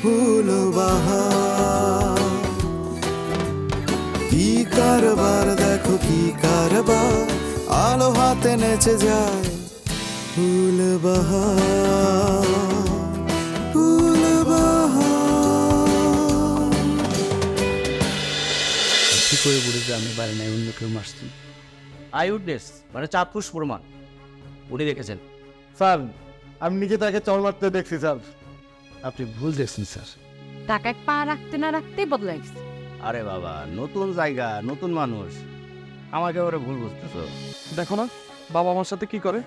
ফুল বাহার কি কারবার দেখো কি কারবার। আলো হাতে নেচে যায় ফুল বাহার ফুল বাহার কি করে বুঝেছে আমি পারি নাই অন্য কেউ মারছি? আই উডনেস মানে চাক্ষুষ প্রমাণ। উনি দেখেছেন। স্যার আমি নিজে তাকে চল মারতে দেখছি স্যার। আপনি ভুল দেখছেন স্যার। টাকায় পা রাখতে না রাখতে বদলে গেছে। আরে বাবা নতুন জায়গা নতুন মানুষ। আমাকে ওরে ভুল বুঝতেছো? দেখো না বাবা আমার সাথে কি করে?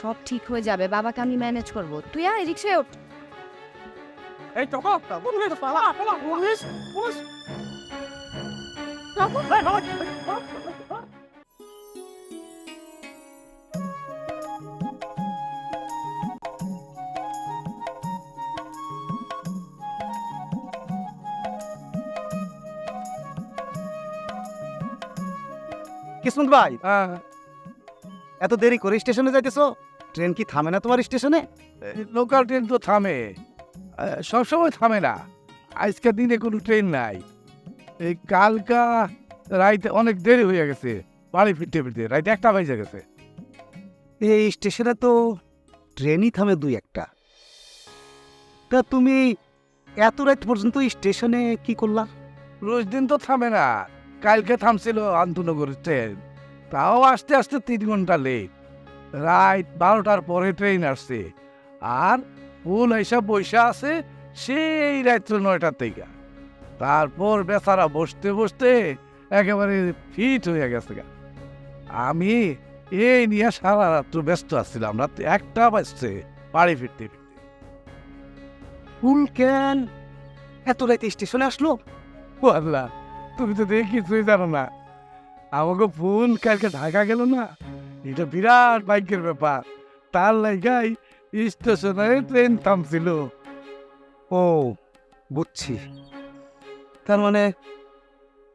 সব ঠিক হয়ে যাবে বাবাকে আমি ম্যানেজ করব। তুই আয় রিক্সায় ওঠ। এই টাকা পুলিশ পালা পালা পুলিশ। কিসমত ভাই। এত দেরি করে স্টেশনে যাইতেছো? ট্রেন কি থামে না তোমার স্টেশনে? লোকাল ট্রেন তো থামে। সবসময় থামে না। আজকের দিনে কোনো ট্রেন নাই। এই কালকা রাইতে অনেক দেরি হয়ে গেছে। বাড়ি ফিরতে ফিরতে রাইতে একটা বাজে গেছে। এই স্টেশনে তো ট্রেনই থামে দুই একটা। তা তুমি এত রাত পর্যন্ত স্টেশনে কি করলা? রোজ দিন তো থামে না। কালকে থামছিল আন্তনগরের ট্রেন। তাও আস্তে আস্তে তিন ঘণ্টা লেট রাত বারোটার পরে ট্রেন আসছে। আর ফুল হিসাব বৈশা আছে সেই রাত্র নয়টার থেকে। তারপর বেচারা বসতে বসতে একেবারে ফিট হয়ে গেছে গা। আমি এই নিয়ে সারা রাত্র ব্যস্ত আসছিলাম রাত একটা বাজছে বাড়ি ফিরতে ফিরতে। ফুল কেন? এত রাতে স্টেশনে আসলো? আল্লাহ তুমি তো দেখি কিছুই জানো না। আমাকে ফোন কালকে ঢাকা গেল না। এটা বিরাট বাইকের ব্যাপার। তার লাইগাই স্টেশনে ট্রেন থামছিল। ও বুঝছি। তার মানে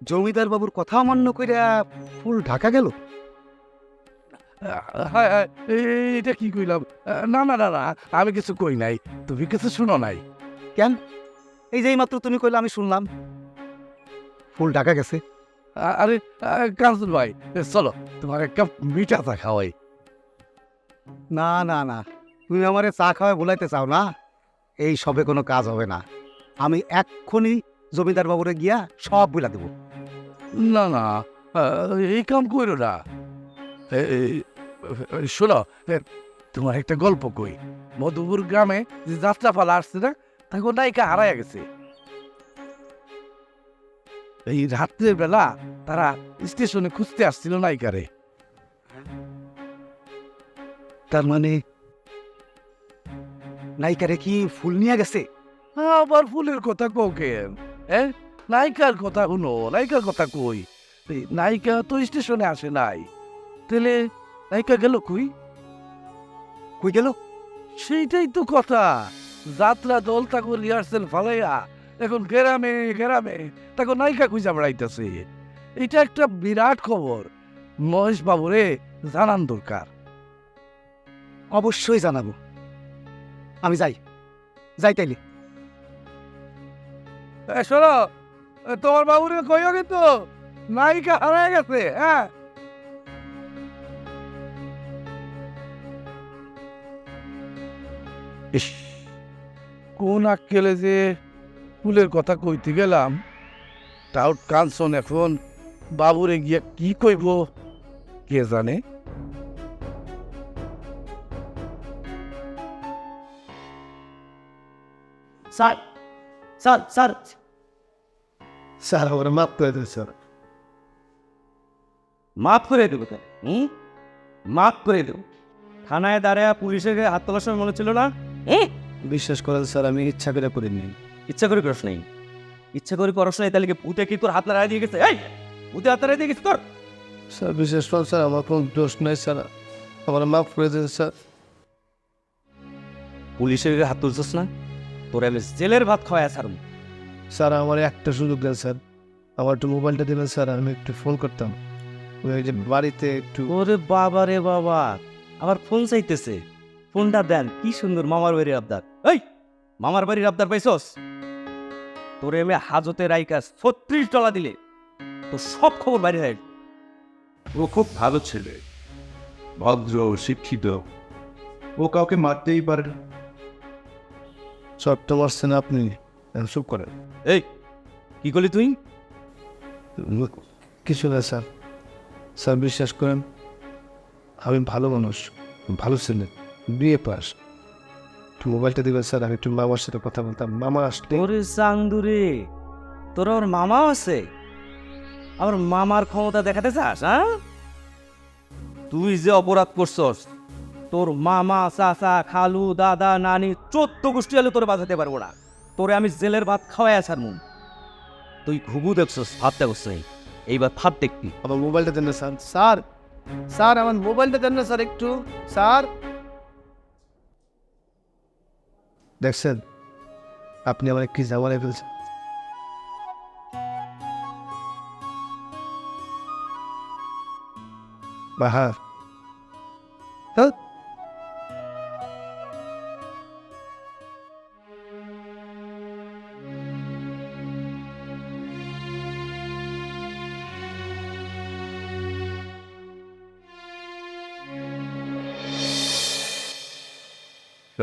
জমিদার বাবুর কথা অমান্য করে ফুল ঢাকা গেল? হ্যাঁ হ্যাঁ, এটা কি কইলাম? না না না না আমি কিছু কই নাই। তুমি কিছু শুনো নাই। কেন? এই যে মাত্র তুমি কইলে আমি শুনলাম। ফুল ঢাকা গেছে। আরে কাঞ্চন ভাই চলো তোমার এক কাপ মিঠা চা খাওয়াই। না না না তুমি আমারে চা খাওয়ায় বলাইতে চাও না। এই সবে কোনো কাজ হবে না। আমি এক্ষুনি জমিদার বাবুরে গিয়া সব বুলা দেবো। না না এই কাম করো না। শোনো তোমার একটা গল্প কই। মধুপুর গ্রামে যে যাত্রা পালা আসছে না তাকে নায়িকা হারায় গেছে। এই রাত্রের বেলা তারা স্টেশনে খুঁজতে আসছিল নায়িকারে। তার মানে নায়িকারে কি ফুল নিয়ে গেছে? আবার ফুলের কথা কও কেন? কথা শুনো, নায়িকার কথা কই। নায়িকা তো স্টেশনে আসে নাই। তাহলে নায়িকা গেল কই? কই গেল? সেইটাই তো কথা। যাত্রা দল তাকে রিহার্সেল ফালাইয়া। এখন গেরামে, গ্রামে তাকে নায়িকা খুঁজা বেড়াইতেছে এটা একটা বিরাট খবর। মহেশ বাবুরে জানান দরকার। অবশ্যই জানাব। আমি যাই। যাই তাইলে। শোনো তোমার বাবুরে কইও কিন্তু নায়িকা হারায় গেছে হ্যাঁ? ইস কোন আক্কেলে যে ফুলের কথা কইতে গেলাম। তাও কাঞ্চন এখন। বাবুরে গিয়ে কি কইব? কে জানে? Sir sir sir. স্যার আমার মাফ করে দেন স্যার। মাফ করে দেবো তাই হুম? মাফ করে দেবো। থানায় দাঁড়ায় পুলিশের গায়ে হাত তোলার সময় মনে ছিল না? বিশ্বাস করেন স্যার আমি ইচ্ছা করে করিনি। ইচ্ছা করে করস নাই? ইচ্ছা করে করস নাই তাহলে ভূতে কি তোর হাত নাড়াই দিয়ে গেছে? এই ভূতে হাত নাড়াই দিয়ে গেছে তোর। স্যার বিশেষ করে স্যার আমার কোনো দোষ নাই স্যার। আমার মাফ করে দিন স্যার। পুলিশের হাত তুলছিস না? তোর আমি জেলের ভাত খাওয়াই স্যার স্যার আমার একটা সুযোগ দেন স্যার। আমার একটু মোবাইলটা দিবেন স্যার আমি একটু ফোন করতাম। ওই যে বাড়িতে একটু ওরে বাবা রে বাবা আবার ফোন চাইতেছে। ফোনটা দেন কি সুন্দর মামার বাড়ির আবদার। এই মামার বাড়ির আবদার পাইছস? তোরে আমি হাজতে রাইকাস ছত্রিশ ডলার দিলে তো সব খবর বাইরে হয় ও খুব ভালো ছেলে ভদ্র শিক্ষিত। ও কাউকে মারতেই পারে না। শর্ত মারছেন আপনি এখন চুপ করেন। এই কি করলি তুই? কিছু না স্যার। স্যার বিশ্বাস করেন আমি ভালো মানুষ ভালো ছেলে বিয়ে পাস। একটু মোবাইলটা দিবেন স্যার আমি একটু মামার সাথে কথা বলতাম। মামা আসলে ওরে চান্দুরে তোর ওর মামা আছে? আমার মামার ক্ষমতা দেখাতে চাস হ্যাঁ? তুই যে অপরাধ করছস তোর মামা চাচা খালু দাদা নানি চোদ্দ গোষ্ঠী হলে তোর বাঁচাতে পারব না। তোরে আমি জেলের ভাত খাওয়াই আসার মুন। তুই ঘুঘু দেখছস ভাত দেখছ এইবার ভাত দেখবি। আমার মোবাইলটা দেন না স্যার। স্যার স্যার আমার মোবাইলটা দেন না স্যার একটু। স্যার দেখছেন? আপনি আমার কি জামানায় ফেলছেন। বাহার। হ্যাঁ?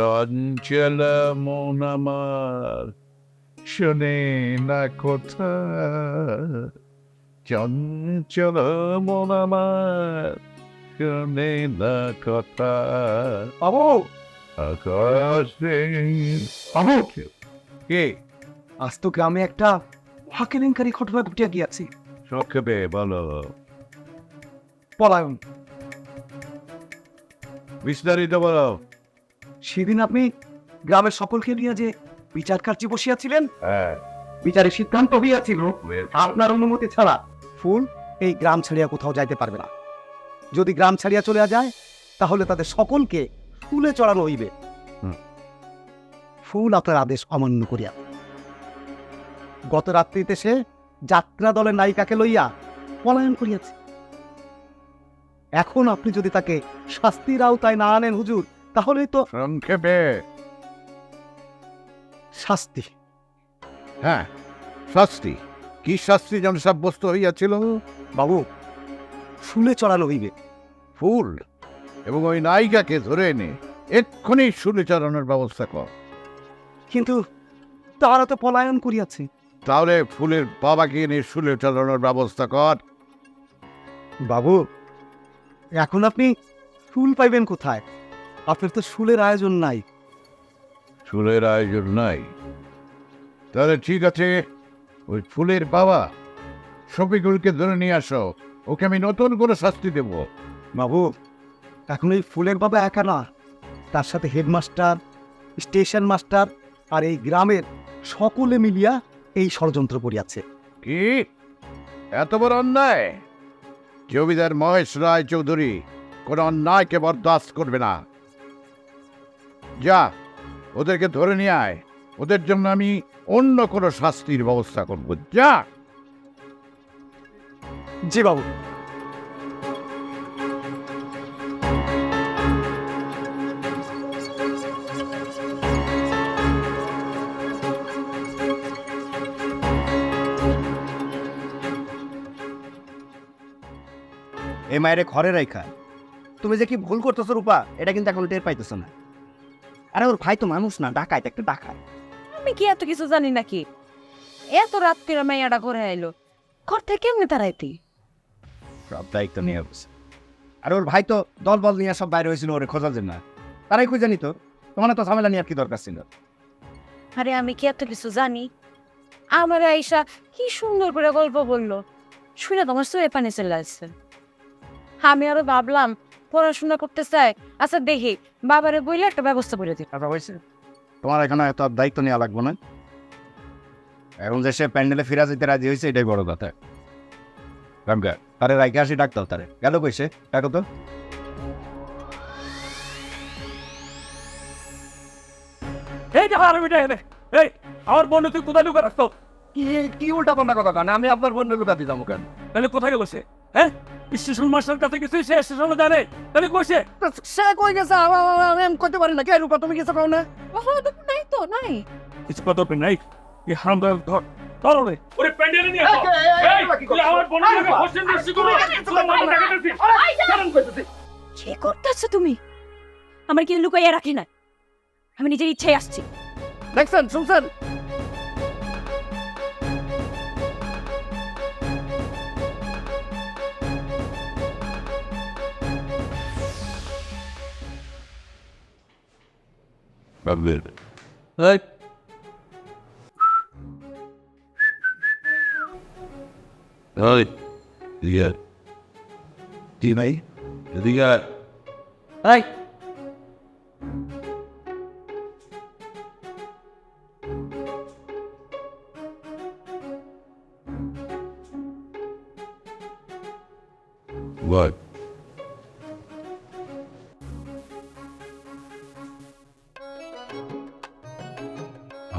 চঞ্চল মন আমার শোনে না কথা। চঞ্চল মন আমার শোনে না কথা। আকাশে কে? আজ তো গ্রামে একটা হাকেলেঙ্কারি ঘটনা ঘটিয়া গিয়াছি। সংক্ষেপে বলো। পলায়ন। বিস্তারিত বলো। সেদিন আপনি গ্রামের সকলকে নিয়ে যে বিচার কার্যে বসিয়াছিলেন হ্যাঁ। বিচারের সিদ্ধান্ত হইয়াছিল আপনার অনুমতি ছাড়া ফুল এই গ্রাম ছাড়িয়া কোথাও যাইতে পারবে না। যদি গ্রাম ছাড়িয়া চলে যায় তাহলে তাদের সকলকে ফুলে চড়ানো হইবে। ফুল আপনার আদেশ অমান্য করিয়া। গত রাত্রিতে সে যাত্রা দলের নায়িকাকে লইয়া পলায়ন করিয়াছে। এখন আপনি যদি তাকে শাস্তির আওতায় না আনেন হুজুর তাহলেই তো সংক্ষেপে। শাস্তি। হ্যাঁ শাস্তি। কি শাস্তি যেন সাব্যস্ত হইয়াছিল? বাবু ফুলে চড়ানো হইবে ফুল? এবং ওই নায়িকাকে ধরে এনে এক্ষুনি শুনে চালানোর ব্যবস্থা কর। কিন্তু তারা তো পলায়ন করিয়াছে। তাহলে ফুলের বাবাকে এনে শুলে চালানোর ব্যবস্থা কর। বাবু এখন আপনি ফুল পাইবেন কোথায়? আপনার তো ফুলের আয়োজন নাই। ফুলের আয়োজন নাই। তাহলে ঠিক আছে ওই ফুলের বাবা শফিকুলকে ধরে নিয়ে আসো। ওকে আমি নতুন করে শাস্তি দেব। বাবু এখন এই ফুলের বাবা একা না। তার সাথে হেডমাস্টার স্টেশন মাস্টার আর এই গ্রামের সকলে মিলিয়া এই ষড়যন্ত্র করিয়াছে। কি? এত বড় অন্যায়? জমিদার মহেশ রায় চৌধুরী কোনো অন্যায়কে বরদাস্ত করবে না। যা ওদেরকে ধরে নিয়ে আয়। ওদের জন্য আমি অন্য কোনো শাস্তির ব্যবস্থা করব। যা। জি বাবু। এ মায়ের ঘরে রাইখা তুমি যে কি ভুল করতেছো রূপা এটা কিন্তু এখন টের পাইতেছো না। আরে ওর ভাই তো মানুষ না ডাকায় একটা ডাকায় আমি কি এত কিছু জানি নাকি? এত রাত্রিরা মেয়াটা ঘরে আইলো। ঘর থেকে কেমনে তারাইতি সব দায়িত্ব নিয়ে বসে আর ওর ভাই তো দল বল নিয়ে সব বাইরে হয়েছিল ওরে খোঁজার জন্য। তারাই খুঁজে তো? তোমার তো ঝামেলা নিয়ে আর কি দরকার ছিল? আরে আমি কি এত কিছু জানি? আমার আইসা কি সুন্দর করে গল্প বলল। শুনে তোমার চোখে পানি চলে আসছে। আমি আরও ভাবলাম পড়াশোনা করতে চাই আচ্ছা দেখি বাবারে বইলে একটা ব্যবস্থা করে দিই কথা হয়েছে। তোমার এখানে এত দায়িত্ব নেওয়া লাগবে না। এখন যে সে প্যান্ডেলে ফিরা যেতে রাজি হয়েছে এটাই বড় কথা। রামকা তারে রাইকে আসি ডাক্তার তারে। গেল কইছে ডাকো তো। এই যে হারামি এটা এই আমার বন্ধু তুই কোথায় লুকা রাখতো কি কি উল্টা পাল্টা কথা কান আমি আপনার বোনের লুকা দিতাম কেন? তাহলে কোথায় গেল সে? হ্যাঁ? স্টেশন মাস্টার কাছে গেছে সে স্টেশনে জানে। তাহলে কইছে সে? কই গেছে? আমি করতে পারি না। কে রূপা তুমি কিছু কও না? নাই তো নাই। কিছু কথা হবে নাই? এই হারামদার ধর ধর ওরে। ওরে প্যান্ডেলে নিয়ে আসো। এই আমার হোসেন করো মাথা কি করতেছো তুমি। আমার কিন্তু লুকাইয়া রাখি না আমি নিজের ইচ্ছায় আসছি। দেখছেন শুনছেন? বাবলের এই ওই এদিকে আয়। জি ভাই এদিকে আয়। এই বল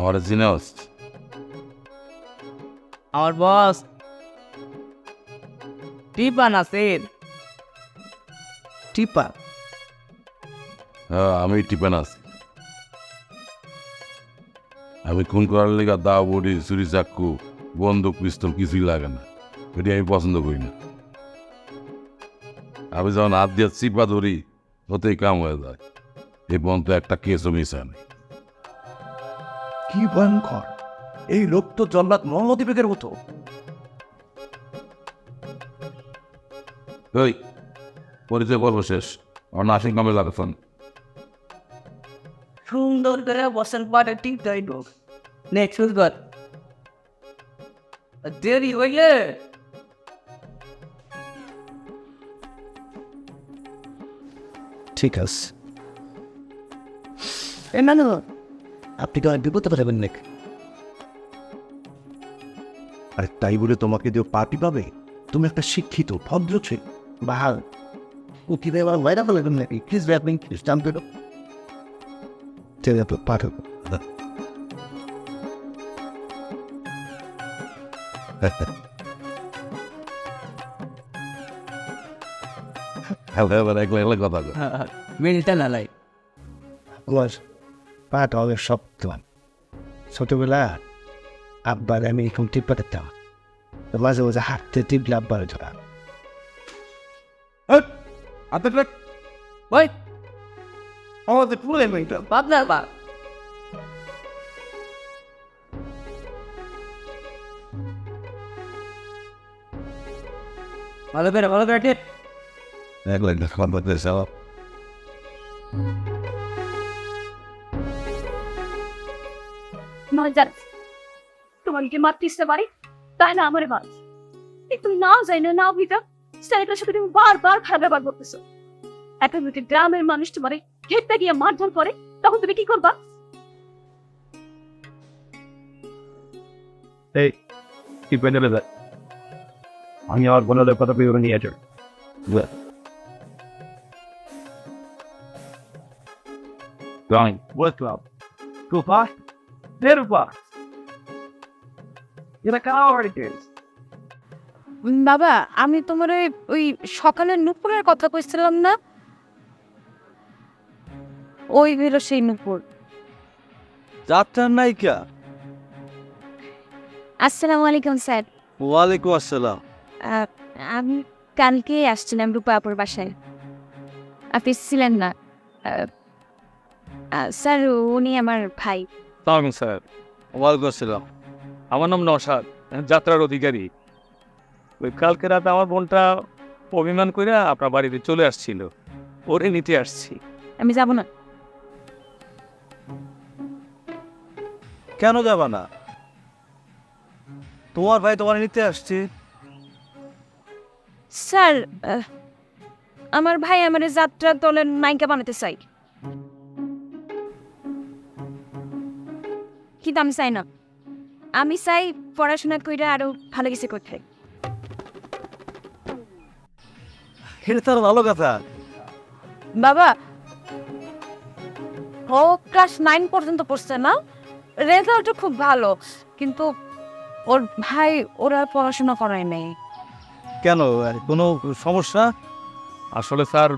আমার জিনাস আমার বস টিপান আছেন টিপা হ্যাঁ আমি টিপেন আছি আমি খুন করার লেগে দা বডি ছুরি চাকু বন্দুক পিস্তল কিছুই লাগে না। এটি আমি পছন্দ করি না। আমি যখন হাত দিয়ে চিপা ধরি হতেই কাম হয়ে যায়। এই পর্যন্ত একটা কেসও মিশা নেই কি ভয়ঙ্কর? এই লোক তো জল্লাদ মহামতিবেগের মতো। ওই পরিচয় পর্ব শেষ। আমার নাসিং কামে লাগছেন সুন্দর করে বসেন পাটে টিপ দেয় লোক। নেক্সট দেরি হইলে। ঠিক আছে। এ না আপনি তো বিপদে পাঠাবেন নাকি? আরে তাই বলে তোমাকে দিও পার্টি পাবে তুমি একটা শিক্ষিত ভদ্র ছেলে। বাহাল। উঠিতে এবার বাইরে ফেলে নাকি? প্লিজ ব্যাপিং প্লিজ জানতে তো। ঠিক আছে পাঠাবো হ্যাঁ এবার একলা একলা কথা। মিনিটটা না লাই আমার পাটা হবে সব তোমার ছোটবেলা আব্বার আমি এরকম টিপা দিতাম তো মাঝে মাঝে হাঁটতে টিপলে আব্বার ধরা ওই আমাদের ফুলে মিনিট পাবনার বা ভালো করে ভালো করে টিপ একলা একলা নয় জান। তোমার যে মারতে পারি তাই না আমার মার তুমি নাও যাই না নাও ভিটা স্টাইলের সাথে তুমি বারবার খারাপ ব্যবহার করতেছো। একটা যদি গ্রামের মানুষ তোমার ঘেরতে গিয়ে মারধর করে, তখন তুমি কি করবা? আমি আমার বোনের কথা পেয়ে নিয়ে যাই বুঝলাম রূপা দে রূপা এটা কারা বাড়িতে বাবা আমি তোমার ওই ওই সকালে নুপুরের কথা কইছিলাম না? ওই হইল সেই নুপুর। যাত্রার নায়িকা। আসসালামু আলাইকুম স্যার। ওয়ালাইকুম আসসালাম। আমি কালকে আসছিলাম রূপা আপুর বাসায়। আপনি ছিলেন না। স্যার উনি আমার ভাই। সালাম স্যার ওয়ালাইকুম আসসালাম আমার নাম নসাদ যাত্রার অধিকারী। ওই কালকে রাতে আমার বোনটা অভিমান করে আপনার বাড়িতে চলে আসছিল। ওরে নিতে আসছি। আমি যাব না। কেন যাবা না? তোমার ভাই তোমার নিতে আসছে। স্যার আমার ভাই আমার যাত্রা দলের নায়িকা বানাতে চাই। কিন্তু আমি চাই না। আমি চাই পড়াশোনা কইরা আরও ভালো কিছু করতে এটা ভালো কথা বাবা ও ক্লাস নাইন পর্যন্ত পড়ছে না? রেজাল্ট খুব ভালো কিন্তু ওর ভাই ওরা পড়াশোনা করায় নাই। কেন কোনো সমস্যা? আসলে স্যার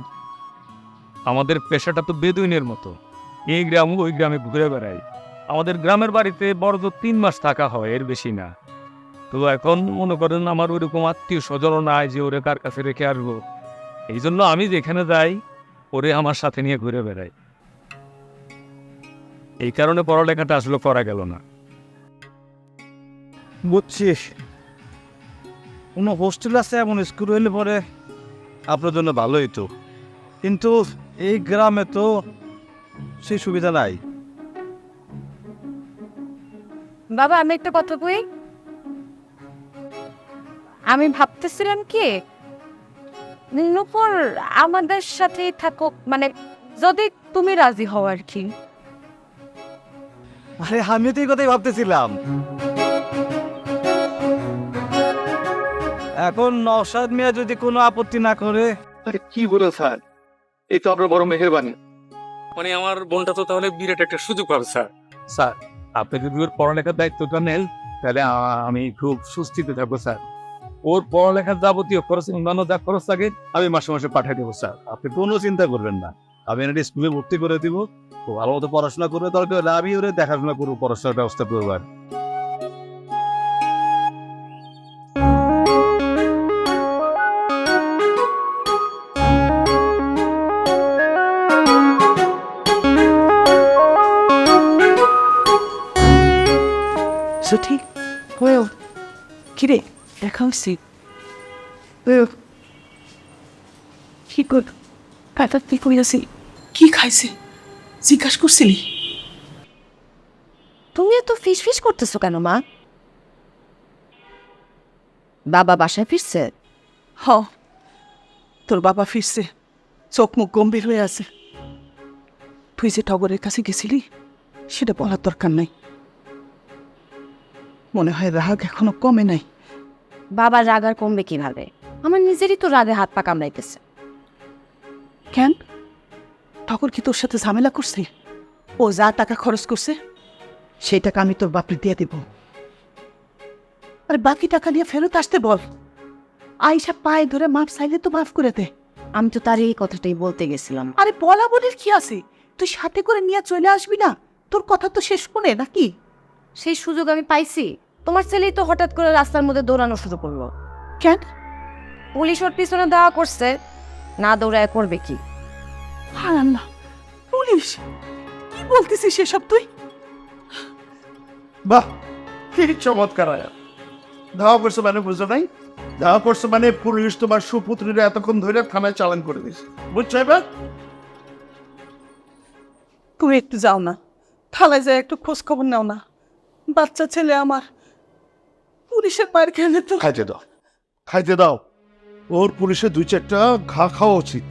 আমাদের পেশাটা তো বেদুইনের মতো। এই গ্রাম ওই গ্রামে ঘুরে বেড়াই আমাদের গ্রামের বাড়িতে বড় তিন মাস থাকা হয়, এর বেশি না। তো এখন মনে করেন আমার ওইরকম আত্মীয় স্বজনও নাই যে ওরে কার কাছে রেখে আসব। এই জন্য আমি যেখানে যাই, ওরে আমার সাথে নিয়ে ঘুরে বেড়াই। এই কারণে পড়ালেখাটা আসলে করা গেল না। বুঝছিস। কোনো হোস্টেল আছে, এমন স্কুল হইলে পরে আপনার জন্য ভালোই তো। কিন্তু এই গ্রামে তো সেই সুবিধা নাই। বাবা আমি একটা কথা কই? আমি ভাবতেছিলাম কি নুপুর আমাদের সাথেই থাকুক মানে যদি তুমি রাজি হও আর কি। আরে আমিও তো এই কথাই ভাবতেছিলাম। এখন নওশাদ মিয়া যদি কোনো আপত্তি না করে। কি বলে স্যার? এই তো আপনার বড় মেহেরবানি। মানে আমার বোনটা তো তাহলে বিরাট একটা সুযোগ পাবে স্যার। স্যার আপনি যদি ওর পড়ালেখার দায়িত্বটা নেন, তাহলে আমি খুব সুস্থিতে থাকব, স্যার। ওর পড়ালেখার যাবতীয় খরচ, অন্যান্য যা খরচ থাকে আমি মাসে মাসে পাঠিয়ে দেবো, স্যার। আপনি কোনো চিন্তা করবেন না। আমি এটা স্কুলে ভর্তি করে দিব ভালো মতো পড়াশোনা করবে দরকার হলে আমি ওরে দেখাশোনা করব, পড়াশোনার ব্যবস্থা করব, আর। দেখা কি কর কাটা তুই কইয়াছি কি খাইছে? জিজ্ঞাসা করছিলি? তুমি এত ফিস ফিস করতেছো কেন মা? বাবা বাসায় ফিরছে? হ। তোর বাবা ফিরছে। চোখ মুখ গম্ভীর হয়ে আছে। তুই যে টগরের কাছে গেছিলি সেটা বলার দরকার নাই। মনে হয় রাগ এখনও কমে নাই। বাবা রাগ আর কমবে কীভাবে? আমার নিজেরই তো রাগে হাত পা কামড়াইতেছে। কেন? টগর কি তোর সাথে ঝামেলা করছে? ও যা টাকা খরচ করছে সেই টাকা আমি তোর বাপরে দিয়ে দেব। আর বাকি টাকা নিয়ে ফেরত আসতে বল। আইসা পায়ে ধরে মাফ চাইলে তো মাফ করে দে। আমি তো তার এই কথাটাই বলতে গেছিলাম। আরে বলা বলির কি আছে? তুই সাথে করে নিয়ে চলে আসবি না? তোর কথা তো শেষ করে নাকি? সেই সুযোগ আমি পাইছি। তোমার ছেলেই তো হঠাৎ করে রাস্তার মধ্যে দৌড়ানো শুরু করল। কেন? পুলিশ ওর পিছনে দেওয়া করছে না দৌড়ায় করবে কি? হায় আল্লাহ পুলিশ? কি বলতেছিস সেসব তুই? বাহ কি চমৎকার আয়া। ধাওয়া করছ মানে বুঝো নাই? ধাওয়া করছ মানে পুলিশ তোমার সুপুত্রীরা এতক্ষণ ধরে থানায় চালান করে দিয়েছে। বুঝছ এবার? তুমি একটু যাও না থালায় যায় একটু খোঁজ খবর নাও না। বাচ্চা ছেলে আমার পুলিশের মায়ের খেলে তো। খাইতে দাও। খাইতে দাও। ওর পুলিশে দুই চারটা ঘা খাওয়া উচিত।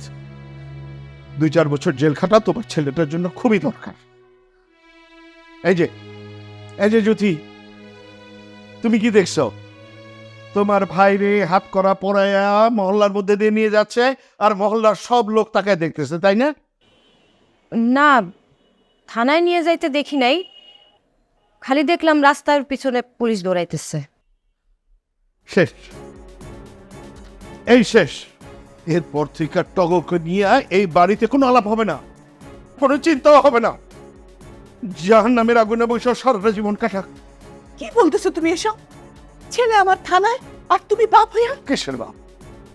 দুই চার বছর জেল খাটা তোমার ছেলেটার জন্য খুবই দরকার। এই যে এই যে জ্যোতি তুমি কি দেখছ? তোমার ভাই রে হাত করা পড়ায়া মহল্লার মধ্যে দিয়ে নিয়ে যাচ্ছে আর মহল্লার সব লোক তাকে দেখতেছে তাই না? না থানায় নিয়ে যাইতে দেখি নাই। খালি দেখলাম রাস্তার পিছনে পুলিশ দৌড়াইতেছে। শেষ। এই শেষ। এরপর থেকে আর টগরকে নিয়ে এই বাড়িতে কোনো আলাপ হবে না কোনো চিন্তাও হবে না। জাহান নামের আগুনে বসে সারাটা জীবন কাটা কি বলতেছো তুমি এসব? ছেলে আমার থানায় আর তুমি বাপ হইয়া কিসের বাপ?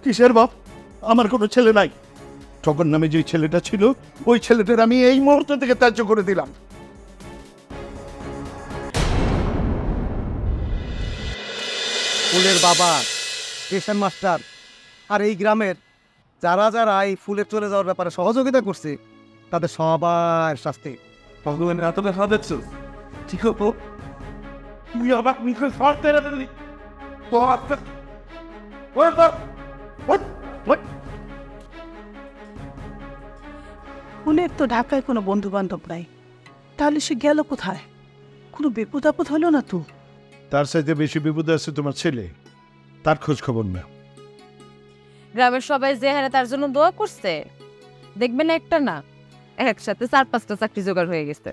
কিসের বাপ? আমার কোনো ছেলে নাই। টগর নামে যে ছেলেটা ছিল ওই ছেলেটার আমি এই মুহূর্ত থেকে ত্যায্য করে দিলাম। ফুলের বাবা স্টেশন মাস্টার আর এই গ্রামের যারা যারা এই ফুলের চলে যাওয়ার ব্যাপারে সহযোগিতা করছে তাদের সবার শাস্তি। ভগবানের এতটা সাজাচ্ছ ঠিক হতো তুই আবার মুখে সরতে রাখলি ফুলের তো ঢাকায় কোনো বন্ধু বান্ধব নাই। তাহলে সে গেল কোথায়? কোনো বিপদ আপদ হলো না তো? তার সাথে বেশি বিপদে আছে তোমার ছেলে। তার খোঁজ খবর না গ্রামের সবাই যে হারে তার জন্য দোয়া করছে, দেখবেন একটা না, একসাথে চার পাঁচটা চাকরি জোগাড় হয়ে গেছে।